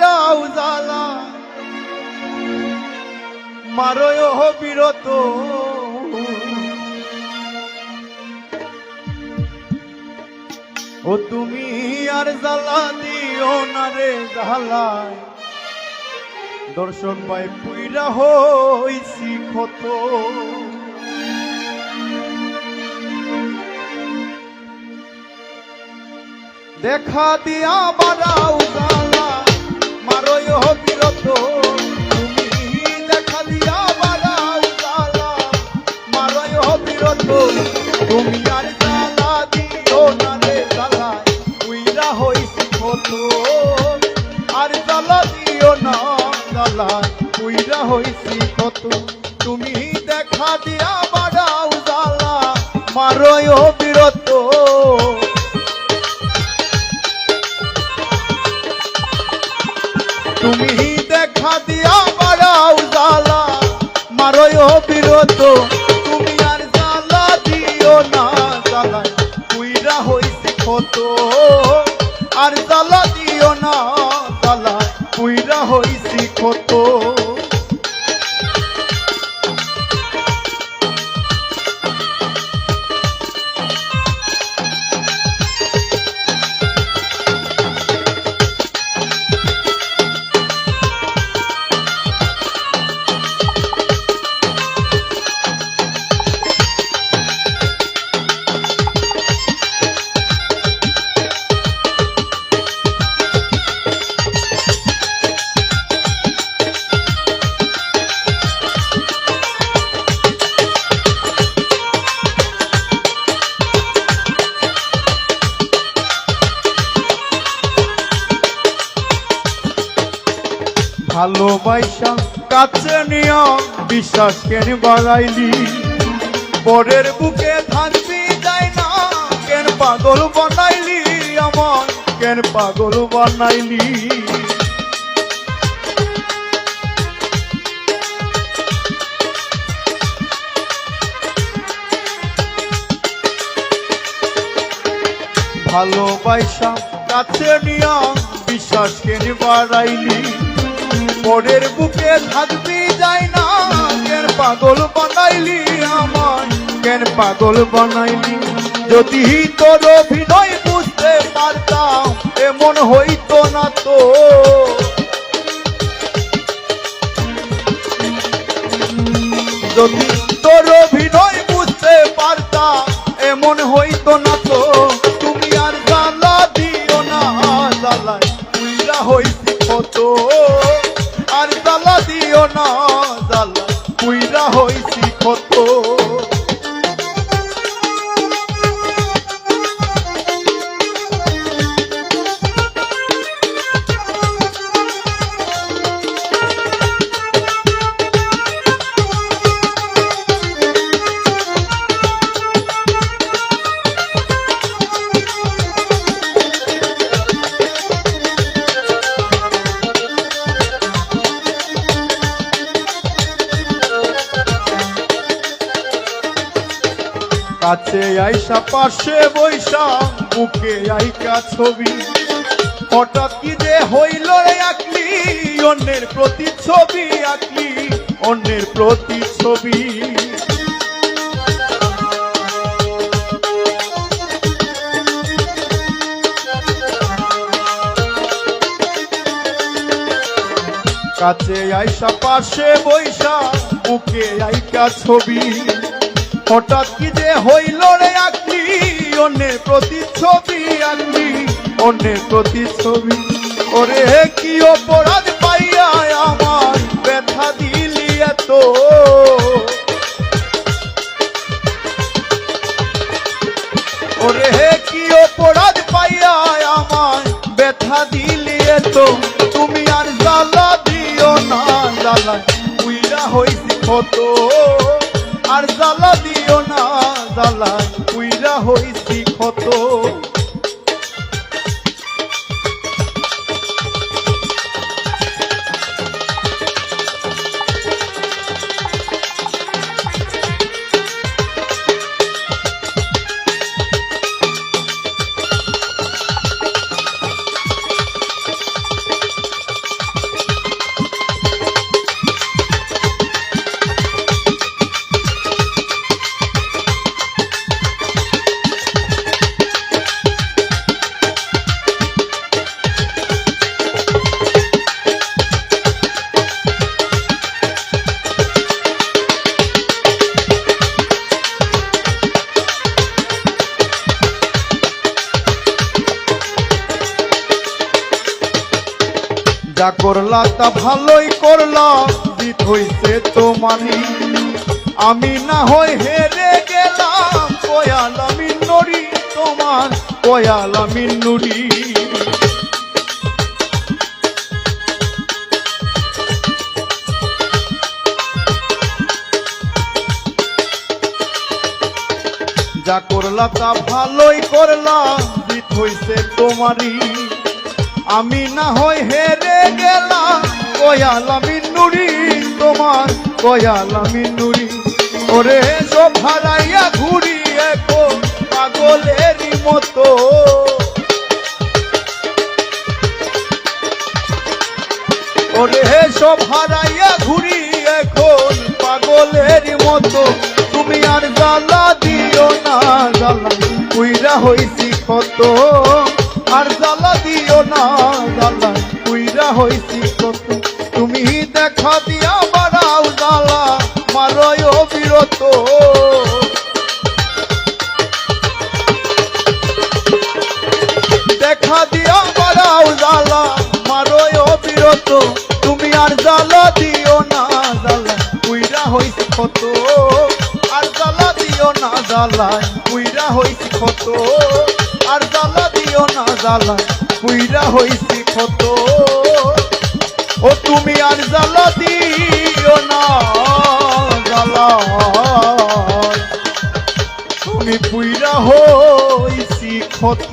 বাড়াও জ্বালা। মারয় বিরত। ও তুমি আর জ্বালা দিও না রে জ্বালায়। দর্শন পাই পুইরা হইছি ক্ষত। দেখা দিয়া বাড়াও তুমি আর জ্বালা দিও না রে জ্বালা উইরা হইছি কত আর জ্বালা দিও না জ্বালা উইরা হইছি কত তুমি দেখা দিয়া বাড়াও জ্বালা মারয় বিরত দেখা দিয়া বাড়াও জ্বালা। মারয় বিরত তুমি আর জ্বালা দিও না। জ্বালা কুইরা হইছে কত ভালোবাসা, কাছে নিয়া বিশ্বাস কেন বাড়াইলি? পরের বুকে থাকবি যায় না, কেন পাগল বানাইলি? আমার কেন পাগল বানাইলি? ভালোবাসা, কাছে নিয়া বিশ্বাস কেন বাড়াইলি? পরের বুকে থাকবি যাই না। কেন পাগল বানাইলি আমার কেন পাগল বানাইলি? যদি তোর অভিনয় বুঝতে পারতাম, এমন হইতো না তো। যদি তোর অভিনয় বুঝতে পারতাম, এমন হইতো না কাছে আইসা, পাশে বৈশা, বুকে আইকা ছবি। হঠাৎ কি যে হইল আঁকলি, অন্যের প্রতি ছবি আঁকলি, অন্যের প্রতি ছবি। কাছে আইসা, পাশে বৈশা, বুকে আইকা ছবি। হঠাৎ কি যে হইল রে আঁকলি অন্যের প্রতিচ্ছবি আঁকলি অন্যের প্রতিচ্ছবি। ওরে, কি অপরাধ পাইয়া আমার ব্যথা দিলি এত? ওরে, কি অপরাধ পাইয়া আমার ব্যথা দিলি এত? তুমি আর জ্বালা দিও না জ্বালা উইরা হইছি কত আর জ্বালা দিও জ্বালা যা করলা তা ভালোই করলা জিত হইছে তো মানি। আমি না হই হেরে গেলাম কয়াল আমি নড়ি তোমার কয়াল আমি নুড়ি। যা করলা তা ভালোই করলা জিত হইছে তোমারই। আমি না হয় হেরে গেলাম। কয়াল আমি নুড়ি তোমার কয়াল আমি নুড়ি ওরে সব ঘুরি এখন পাগলেরই মতো। ওরে সব হারাইয়া ঘুরি এখন পাগলের মতো। তুমি আর জ্বালা দিও না, জ্বালা কুইরা হইছি কত হইছি কত? তুমি দেখা দিয়া বাড়াও জ্বালা মারয় বিরত দেখা দিয়া বাড়াও জ্বালা মারয় বিরত তুমি আর জ্বালা দিও না জ্বালা, কুইরা হইছে কত? আর জ্বালা দিও না জ্বালা, কুইরা হইছে কত? আর জ্বালা দিও না জ্বালা কুইরা হইছি কত ও তুমি আর জ্বালা দিও না জ্বালা। তুমি পুইরা হইছি ক্ষত।